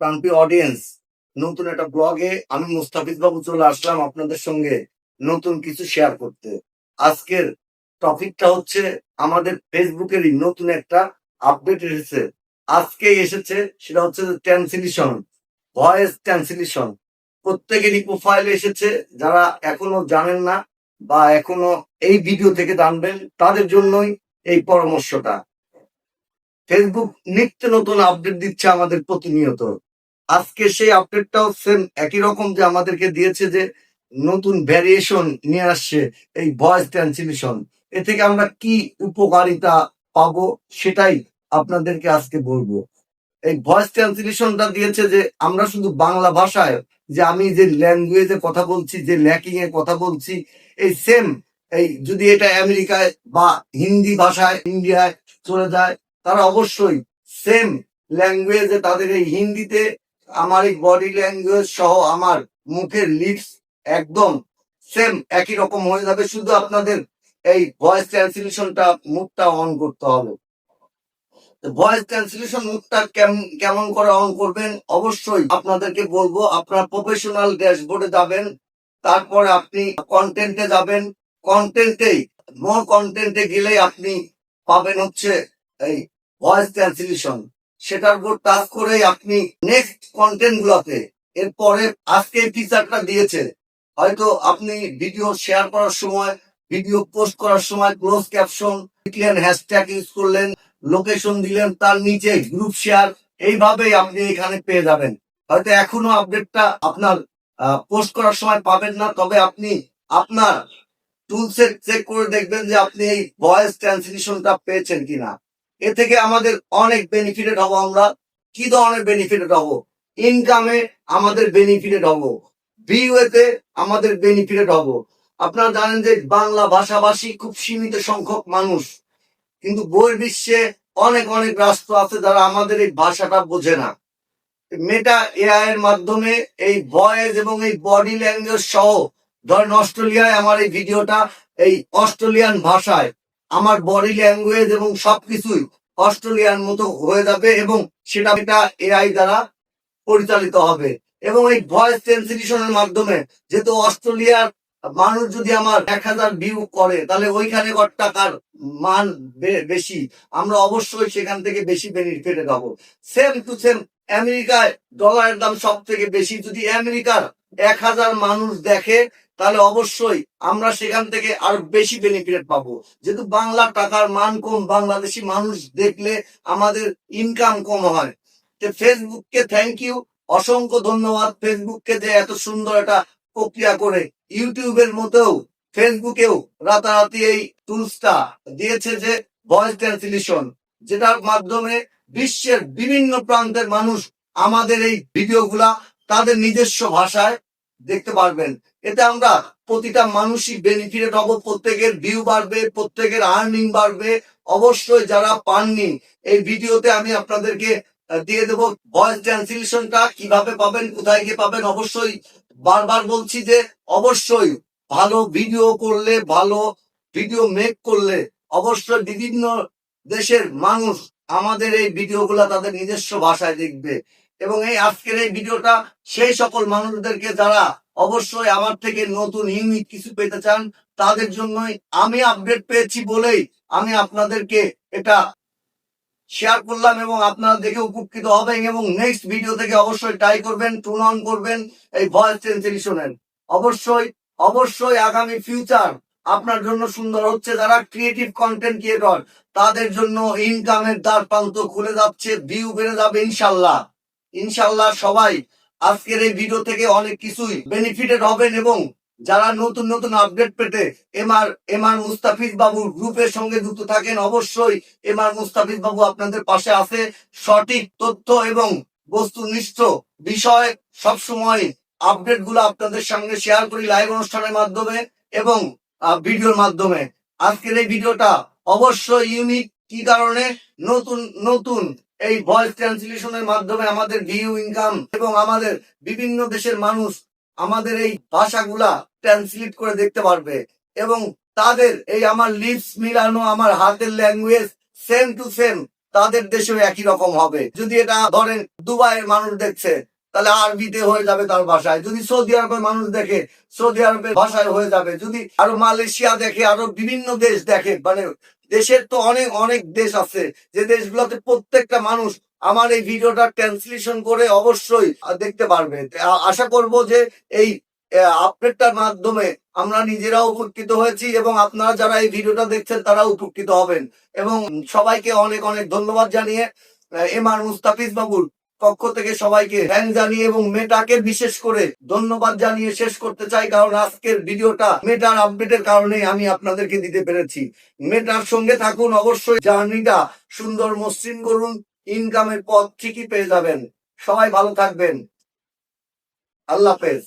প্রান্তীয় audience নতুন একটা ব্লগে আমি মুস্তাফিজ বাবু চলে আসলাম আপনাদের সঙ্গে নতুন কিছু শেয়ার করতে। আজকের টপিকটা হচ্ছে আমাদের ফেসবুকেরই নতুন একটা আপডেট এসেছে। আজকেই এসেছে, সেটা হচ্ছে ট্রান্সলেশন ভয়েস ট্রান্সলেশন প্রত্যেকেরই প্রোফাইলে এসেছে, যারা এখনও জানেন না বা এখনও এই ভিডিও থেকে জানবেন, তাদের জন্যই এই পরামর্শটা। ফেসবুক নিত্য নতুন আপডেট দিচ্ছে আমাদের প্রতিনিয়ত। আজকে সেই আপডেটটাও সেম একই রকম যে আমাদেরকে দিয়েছে যে নতুন ভ্যারিয়েশন নিয়ে আসছে এই ভয়েস ট্রান্সলেশন এ থেকে আমরা কি উপকারিতা পাবো সেটাই আপনাদেরকে আজকে বলব। এই ভয়েস ট্রান্সলেশনটা দিয়েছে যে আমরা শুধু বাংলা ভাষায় যে আমি যে ল্যাঙ্গুয়েজে কথা বলছি, যে ল্যাকিং এ কথা বলছি, এই সেম এই যদি এটা আমেরিকায় বা হিন্দি ভাষায়, ইন্ডিয়ায় চলে যায়, তারা অবশ্যই সেম ল্যাঙ্গুয়েজে তাদের এই হিন্দিতে আমার এই বডি ল্যাঙ্গুয়েজ সহ আমার মুখের লিপস একদম সেম একই রকম হয়ে যাবে। শুধু আপনাদের এই ভয়েস ট্রান্সলেশনটা মুখটা অন করতে হবে। ভয়েস ট্রান্সলেশন মুখটা কেম- কেমন করে অন করবেন? অবশ্যই আপনাদেরকে বলব, আপনার প্রফেশনাল ড্যাশবোর্ডে যাবেন, তারপরে আপনি কন্টেন্টে যাবেন। কন্টেন্টেই মোর কন্টেন্টে গেলেই আপনি পাবেন হচ্ছে এই ভয়েস ট্রান্সলেশন সেটার উপর টাচ করেই আপনি নেক্সট কন্টেন্ট গুলাতে। এরপরে আজকে ফিচারটা দিয়েছে। হয়তো আপনি ভিডিও শেয়ার করার সময় ভিডিও পোস্ট করার সময় ক্লোজ ক্যাপশন লিখলেন হ্যাশট্যাগ ইউজ করলেন লোকেশন দিলেন, তার নিচে গ্রুপ শেয়ার এইভাবেই আপনি এখানে পেয়ে যাবেন। হয়তো এখনও আপডেটটা আপনার পোস্ট করার সময় পাবেন না, তবে আপনি আপনার টুলসে চেক করে দেখবেন যে আপনি এই ভয়েস ট্রান্সলেশনটা পেয়েছেন কিনা। এ থেকে আমাদের অনেক বেনিফিটেড হব আমরা। কি ধরনের বেনিফিটেড হব? ইনকামে আমাদের বেনিফিটেড হব। ভিউতে আমাদের বেনিফিটেড হব। আপনারা জানেন যে বাংলা ভাষাভাষী খুব সীমিত সংখ্যক মানুষ। কিন্তু বই বিশ্বে অনেক অনেক রাষ্ট্র আছে যারা আমাদের এই ভাষাটা বোঝে না। মেটা এআই এর মাধ্যমে এই ভয়েস এবং এই বডি ল্যাঙ্গুয়েজ সহ, ধরেন অস্ট্রেলিয়ায় আমার এই ভিডিওটা এই অস্ট্রেলিয়ান ভাষায় আমার বডি ল্যাঙ্গুয়েজ এবং সবকিছুই অস্ট্রেলিয়ার মতো হয়ে যাবে এবং সেটা এটা এআই দ্বারা পরিচালিত হবে। এবং এই ভয়েস ট্রান্সলেশনের মাধ্যমে যেহেতু অস্ট্রেলিয়ার মানুষ যদি আমার এক হাজার ভিউ করে, তাহলে ওইখানে কত টাকার মান বেশি? আমরা অবশ্যই সেখান থেকে বেশি বেনিফিটেড হব সেম টু সেম আমেরিকায় ডলারের দাম সব থেকে বেশি। যদি আমেরিকার এক হাজার মানুষ দেখে তাহলে অবশ্যই আমরা সেখান থেকে আরও বেশি বেনিফিট পাবো। যেহেতু বাংলা টাকার মান কম, বাংলাদেশি মানুষ দেখলে আমাদের ইনকাম কম হয়। তো ফেসবুককে থ্যাংক ইউ অসংখ্য ধন্যবাদ ফেসবুককে যে এত সুন্দর একটা প্রক্রিয়া করে। ইউটিউবের মতেও, ফেসবুকেও রাতারাতি এই টুলসটা দিয়েছে যে ভয়েস ট্রান্সলেশন যেটার মাধ্যমে বিশ্বের বিভিন্ন প্রান্তের মানুষ আমাদের এই ভিডিওগুলা তাদের নিজস্ব ভাষায় দেখতে পারবেন। এতে আমরা প্রতিটা মানুষই বেনিফিটেড হব প্রত্যেকের ভিউ বাড়বে, প্রত্যেকের আর্নিং বাড়বে। অবশ্যই যারা পাননি, এই ভিডিওতে আমি আপনাদেরকে দিয়ে দেবো ভয়েস ট্রান্সলেশনটা কীভাবে পাবেন, কোথায় গিয়ে পাবেন। অবশ্যই বারবার বলছি যে, অবশ্যই ভালো ভিডিও করলে, ভালো ভিডিও মেক করলে অবশ্যই বিভিন্ন দেশের মানুষ আমাদের এই ভিডিওগুলা তাদের নিজস্ব ভাষায় দেখবে। এবং এই আজকের এই ভিডিওটা সেই সকল মানুষদেরকে যারা অবশ্যই আমার থেকে নতুন ইউনিক কিছু পেতে চান, তাদের জন্যই আমি আপডেট পেয়েছি বলেই আমি আপনাদেরকে এটা শেয়ার করলাম এবং আপনারা দেখে উপকৃত হবেন এবং নেক্সট ভিডিও থেকে অবশ্যই ট্রাই করবেন টুন অন করবেন এই ভয়েস ট্রান্সলেশনের অবশ্যই অবশ্যই আগামী ফিউচার আপনার জন্য সুন্দর হচ্ছে যারা ক্রিয়েটিভ কন্টেন্ট ক্রিয়েটর তাদের জন্য ইনকামের দ্বার প্রান্ত খুলে যাচ্ছে ভিউ বেড়ে যাবে ইনশাল্লাহ। ইনশাল্লাহ সবাই আজকের এই ভিডিও থেকে অনেক কিছুই বেনিফিটেড হবেন এবং যারা নতুন নতুন আপডেট পেতে এমআর এমআর মুস্তাফিজ বাবুর গ্রুপের সঙ্গে যুক্ত থাকেন, অবশ্যই এমআর মুস্তাফিজ বাবু আপনাদের পাশে আছে। সঠিক তথ্য এবং বস্তুনিষ্ঠ বিষয় সবসময় আপডেটগুলো আপনাদের সঙ্গে শেয়ার করি লাইভ অনুষ্ঠানের মাধ্যমে এবং ভিডিওর মাধ্যমে। আজকের এই ভিডিওটা অবশ্যই ইউনিক কি কারণে? নতুন নতুন এই ভয়েস ট্রান্সলেশনের মাধ্যমে আমাদের ভিউ ইনকাম এবং আমাদের বিভিন্ন দেশের মানুষ আমাদের এই ভাষাগুলা ট্রান্সলেট করে দেখতে পারবে এবং তাদের এই আমার লিপস মিলানো, আমার হাতের ল্যাঙ্গুয়েজ সেম টু সেম তাদের দেশেও একই রকম হবে। যদি এটা ধরেন দুবাইয়ের মানুষ দেখছে, তাহলে আরবিতে হয়ে যাবে তার ভাষায়। যদি সৌদি আরবের মানুষ দেখে, সৌদি আরবের ভাষায় হয়ে যাবে। যদি আরও মালয়েশিয়া দেখে, আরও বিভিন্ন দেশ দেখে মানে দেশের তো অনেক অনেক দেশ আছে। যে দেশগুলোতে প্রত্যেকটা মানুষ আমার এই ভিডিওটা ট্রান্সলেশন করে অবশ্যই দেখতে পারবে। আশা করব যে এই আপডেটটার মাধ্যমে আমরা নিজেরা উপকৃত হয়েছি এবং আপনারা যারা এই ভিডিওটা দেখছেন তারা উপকৃত হবেন। এবং সবাইকে অনেক অনেক ধন্যবাদ জানিয়ে এম আর মুস্তাফিজ বাবুর পক্ষ থেকে সবাইকে থ্যাংক জানিয়ে এবং মেটাকে বিশেষ করে ধন্যবাদ জানিয়ে শেষ করতে চাই, কারণ আজকের ভিডিওটা মেটার আপডেটের কারণে আমি আপনাদেরকে দিতে পেরেছি। মেটার সঙ্গে থাকুন, অবশ্যই জার্নিটা সুন্দর মসৃণ করুন ইনকামের পথ ঠিকই পেয়ে যাবেন। সবাই ভালো থাকবেন। আল্লাহ হাফেজ।